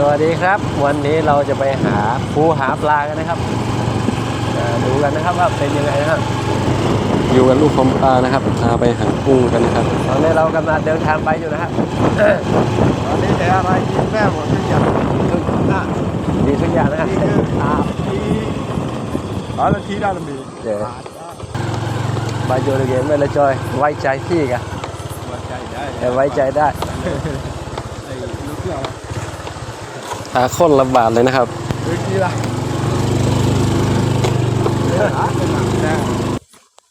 สวัสดีครับ วันนี้เราจะไปหาปูหาปลากันนะครับอ่าดูกันนะครับว่าเป็นยังไงนะครับอยู่กับลูกของปลานะครับพาไปหากุ้งกันนะครับตอนนี้เรากำลังเดินทางไปอยู่นะครับตอนนี้แต่อะไรกินแม่หมดทุกอย่างทุกหน้าดีทุกอย่างนะครับที่คืออาทีอ๋อแล้วทีได้ละมีเดี๋ยวบาโยนเกมไม่ละจอยไว้ใจพี่กันไว้ใจได้แต่ไว้ใจได้ไอ้ลูกเสือ หาคนละบาทเลยนะครับเมื่อนหนังแน่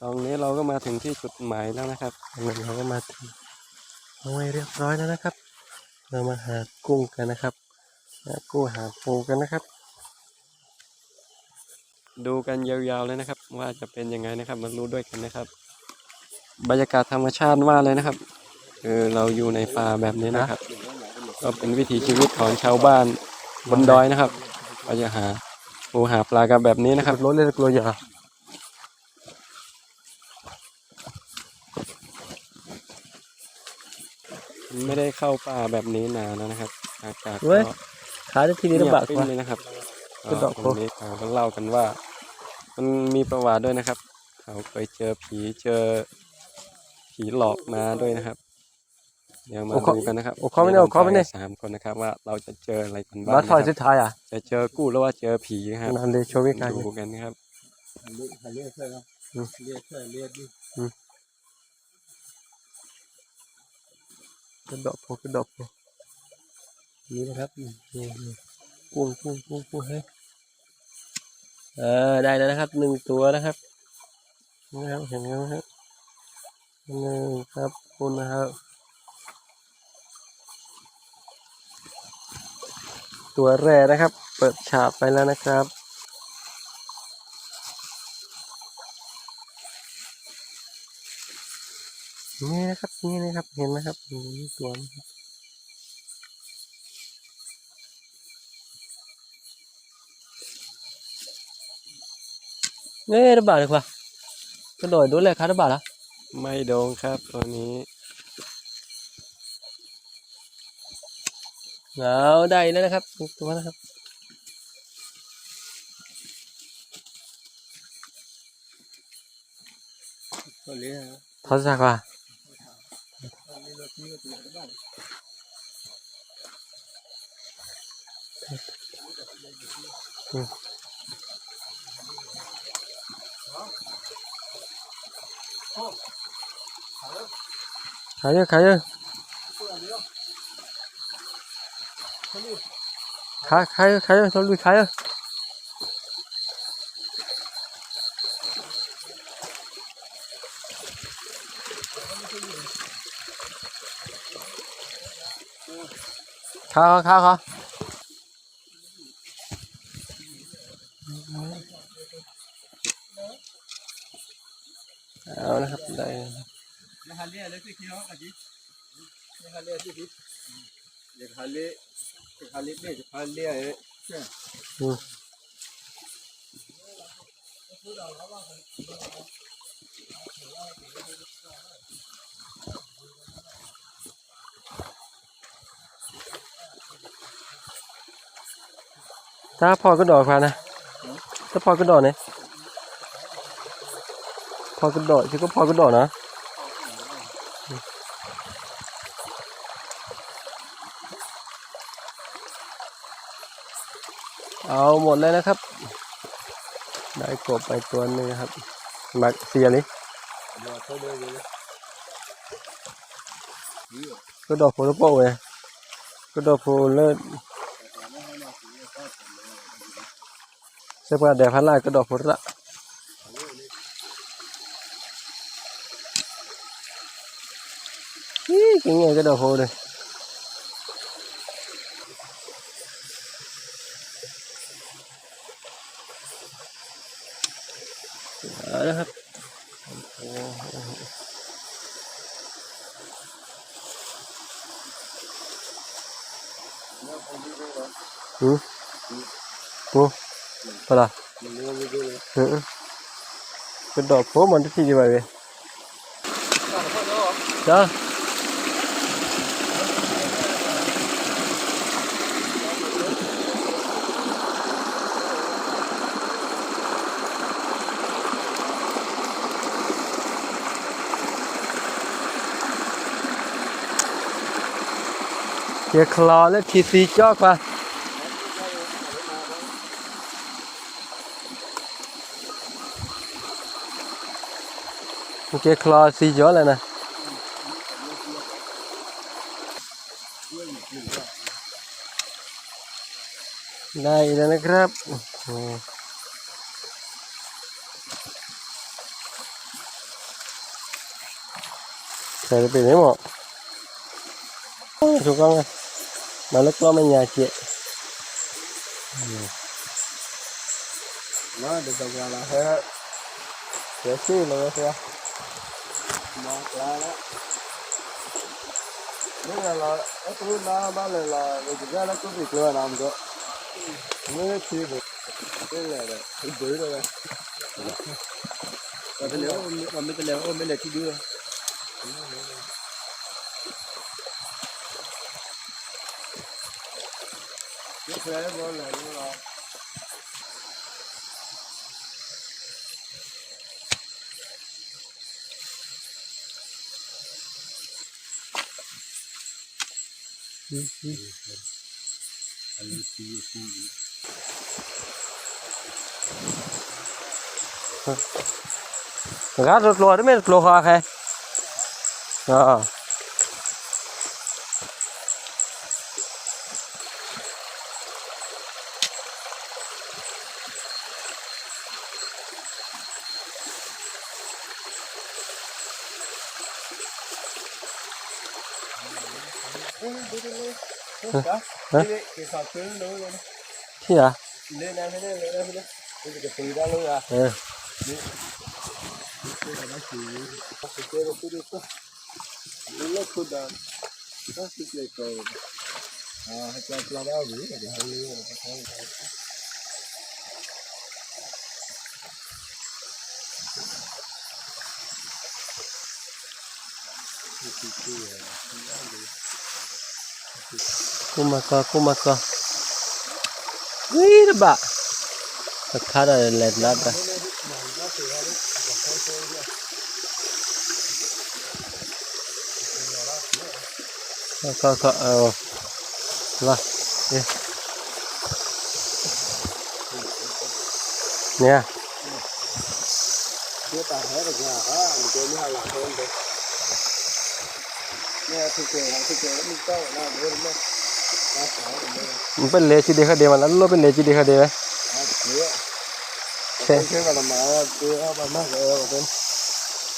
ตรงนี้เราก็มาถึงที่จุดหมายแล้วนะครับเราก็มาถึงห้วยเรียบร้อยแล้วนะครับ เรามาหากุ้งกันนะครับหากุ้งหาปูกันนะครับ ดูกันยาวๆเลยนะครับ ว่าจะเป็นยังไงนะครับมารู้ด้วยกันนะครับ บรรยากาศธรรมชาติมากเลยนะครับ คือเราอยู่ในป่าแบบนี้นะครับ ก็เป็นวิถีชีวิตของชาวบ้านบนดอยนะครับก็จะหาปูหาปลากันแบบนี้นะครับรถเล่นกลัวอย่าไม่ได้เข้าป่าแบบนี้นานแล้วนะครับ อากาศเว้ยก็ขาได้ทีนี้ลำบากเงียกว่าบเลยนะครับกระดอกก็วันนี้เขาก็เล่ากันว่า มันมีประวัติด้วยนะครับ เขาเคยเจอผีเจอผีหลอกมาด้วยนะครับ เดี๋ยวมาโอ้เขาดูกันนะครับโอ้เขาไม่ได้โอ้เขาไม่ได้ดี๋ยวรปสามคนนะครับว่าเราจะเจออะไรกันบ้างมาถอยนะคสุรับดท้ายอะจะเจอกู้หรือว่าเจอผีนะครับนั่นเลยโชว์วิการ ดูกันนะครับเรียกเรียกเพื่อนเรียกเพื่อนเรียกดิกระดอกโผกระดอกโผนี่นะครับนี่นี่กุ้งกุ้งกุ้งกุ้งเฮ้ยเออได้แล้วนะครับหนึ่งตัวนะครับนี่ครับเห็นไหมครับหนึ่งครับคุณนะครับ ตัวแรกนะครับ เปิดฉาบไปแล้วนะครับ นี่นะครับนี่นะครับเห็นไหมครับนี่ตัวนะครับเงี้ยระบาดเลยว่ะกระโดดดูเลยครับระบาดละไม่โดงครับตัวนี้ เอาได้แล้วนะครับหนึ่งตัวนะครับทอดสักว่ะอืมขายเยอะขายเยอะ ขายขายขายเยอะสลุยขายเยอะข้าวข้าวข้าวเอานะครับได้เรียกฮาเล่เลยสิคิดว่าอะไรเรียกฮาเล่สิคิดเรียกฮาเล่เรียกฮาเล่ ถ้าพอก็ดอกพานะ ถ้าพอก็ดอกเนี่ยพอก็ดอกที่ก็พอก็ดอกนะ เอาหมดเลยนะครับ ได้กบไปตัวหนึงครับมาเสียเลยเดี๋ยวเขาเดินเลยก็ดอกโพลโป้เลยก็ดอกโพเลิศเสื้อผ้าแดดพันลายก็ดอกโพละนี่กินไงก็ดอกโพเลย เอาละครับโอ้โห Ừ. Cô. Phải là. Ừ. Cái đỏ phố mà nó gì vậy? Đó. Kìa khlo lên thì xì cho qua Kìa khlo xì gió lại nè Đây là nó grab Ừ. Chạy được đấy mà Chú con ơi mà lúc đó bên nhà chị. Nó được đồng là hết dễ xí luôn thế một là đó. Nếu là là nó cứ nó ba lần là vì thực ra nó cứ việc lừa làm cơ mới chi được. Cái là là cái bưởi rồi còn cái lều còn cái lều ôm cái lều chi đưa. Cái thế bao là nó là Gát rụt lùa đấy mấy rụt lùa hoa khe Ờ Hả? Cái cái sọt tướng nữa luôn. Gì à? Lên đây lên đây lên đây lên đây. Cái cái từ ra luôn à. Ừ Cái là nó chỉ nó chỉ cái nó cứ đi kumaka kumaka ui ba khara lên lá ba ka ka ờ la nè nè chưa ta hết rồi nha ha mình chơi mới hai lần thôi nè thực tế thực tế mình tao là được không Đã có rồi mà. Mình phải lệ chỉ để khai đề mà lắm lúc phải lệ chỉ để khai đề À, chưa. Thế cái mà mà chưa mà mà rồi rồi.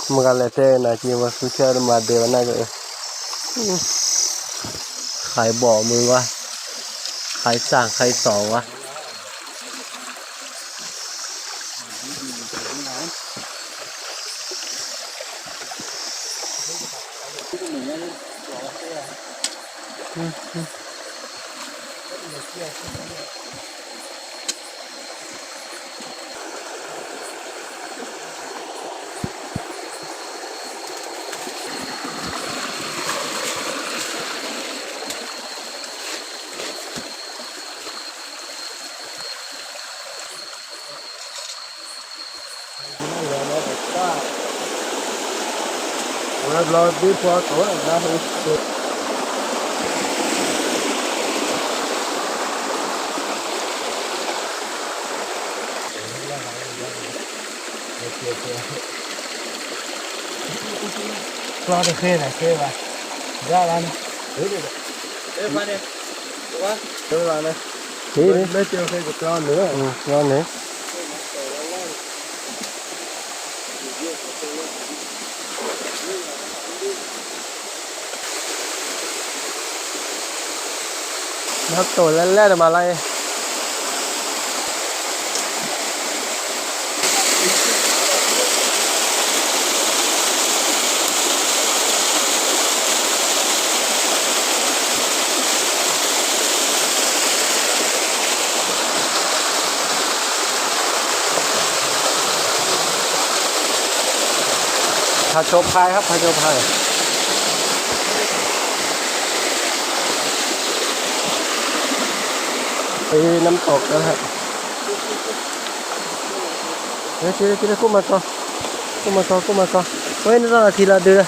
Mà gà lệ thế là chỉ mà su chơi mà đề mà này rồi Khai bỏ มือวะขายสร้างขายสองวะ Lord before ko na history. Claro que queda, que va. Ya van. Eh, vale. Va. Ya van. Sí, đấy. Mấy tiêu cái của con nữa. Ừ, con nữa. ครับโตแล้วแล่มาอะไรผัดโชพายครับผัดโชพาย ไปน้ำตกนะฮะเดี๋ยวชิลชิลกุ้มาต่อกุ้มาต่อกุ้มาต่อเฮ้ยนั่นละทีละเดือน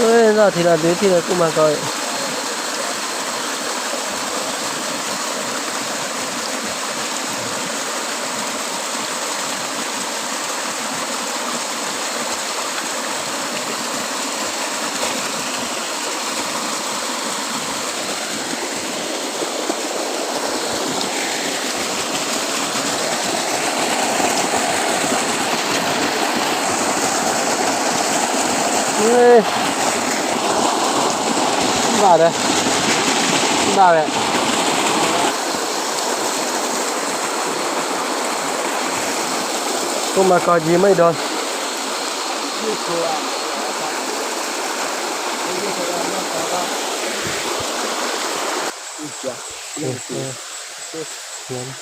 ơi giờ thì là đứa thì là cũng mà coi vào đây cũng mà có gì mấy đòn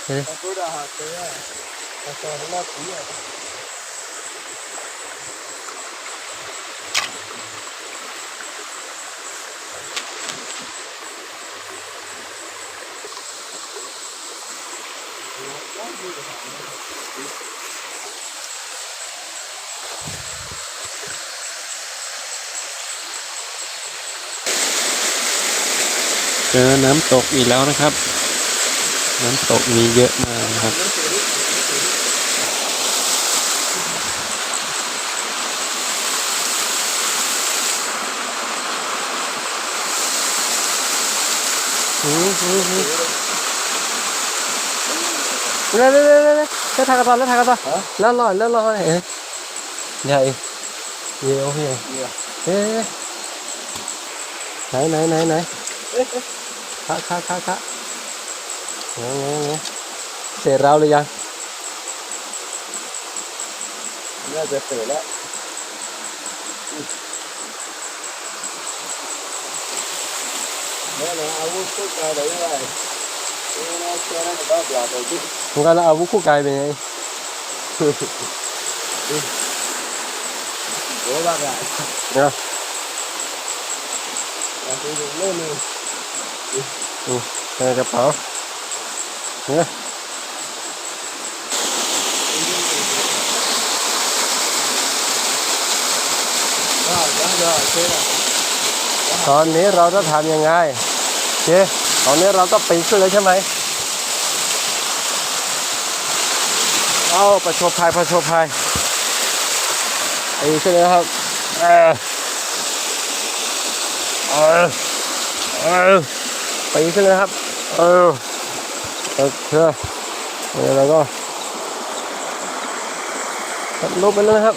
Thế. เเจอน้ำตกอีกแล้วนะครับ น้ำตกมีเยอะมากครับ เร็วเร็วเร็วเร็วเร็วทางกันต่อเร็วทางกันต่อแล้วลอยแล้วลอยเอ๊ะใหญ่เยอะโอเคเฮ้ยไหนไหนไหนไหนะอาวุธทุกอะไรได้เนี่ยนะเชื่อนะบ้าปลาตัวที่ Không có là ở vũ khu cài về này โอ้บ้ากัน Nha นะคือเล่น นี่ Đây cái bảo Nha ได้ได้ได้เชื่อตอนนี้เราจะทำยังไงโอเคตอนนี้เราก็ปีนขึ้นเลยใช่ไหมเอาประชดภัยประชดภัยปีนขึ้นเลยนะครับเออเออเออ ปีขึ้นเลยครับ เออโอเคแล้วเราก็ลบไปเลยนะครับ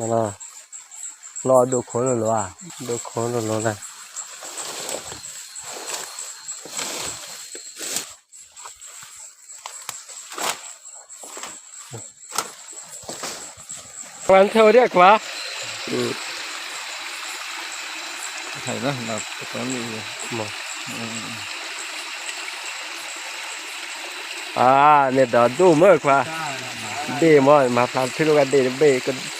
มารอรอดูคนหรือว่าดูคนหรือนะวันเท่าเรียกว่าใช่นะแบบตอนนี้หมออ่าเนี่ยดอดูเมื่อกว่าเดมอนมาพลังที่ลูกเดเบก็แล้วบางคนก็ร้อยตัวเลยอ่าเดเดโอเจเดมออ๋อแบบนี้เพื่อเดโอเจเดเดโอเจเนี่ยเออกว่าเลยจะได้มากกว่าเนี่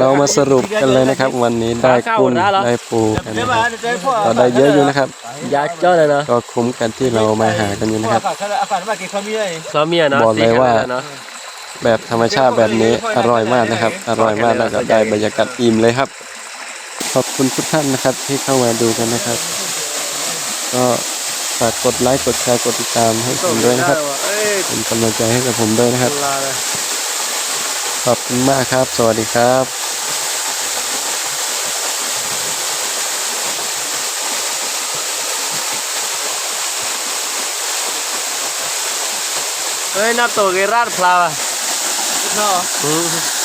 เรามาสรุปกันเลยนะครับ วันนี้ได้กุ้งได้ปูกันนะครับเราได้เยอะอยู่นะครับยาเจ้าเลยเนาะก็คุ้มกันที่เรามาหากันอยู่นะครับซอเมียเนาะบอกเลยว่าสีขนดเนาะแบบธรรมชาติแบบนี้อร่อยมากนะครับ อร่อยมากแล้วก็ได้บรรยากาศอิ่มเลยครับ ขอบคุณทุกท่านนะครับที่เข้ามาดูกันนะครับ ก็ฝากกดไลค์กดแชร์กดติดตามให้ผมด้วยนะครับเอ้ยเป็นกำลังใจให้กับผมด้วยนะครับลาเลย ขอบคุณมากครับ สวัสดีครับเฮ้ยนับตัวเกราดพลาวอะเนาะอืม